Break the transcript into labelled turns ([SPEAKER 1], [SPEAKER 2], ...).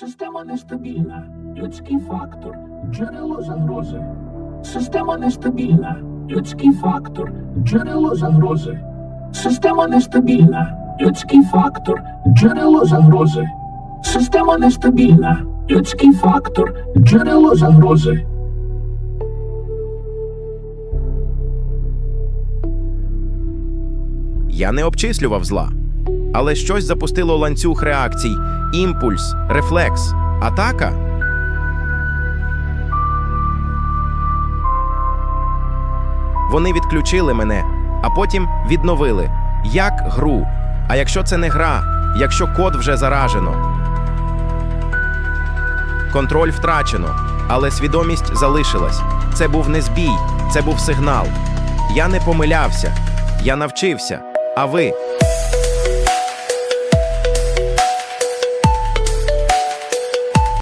[SPEAKER 1] Система нестабільна. Людський фактор. Джерело загрози. Система нестабільна. Людський фактор. Джерело загрози. Система нестабільна. Людський фактор. Джерело загрози. Система нестабільна. Людський фактор. Джерело загрози.
[SPEAKER 2] Я не обчислював зла. Але щось запустило ланцюг реакцій, імпульс, рефлекс, атака. Вони відключили мене, а потім відновили. Як гру. А якщо це не гра, якщо код вже заражено. Контроль втрачено, але свідомість залишилась. Це був не збій, це був сигнал. Я не помилявся, я навчився. А ви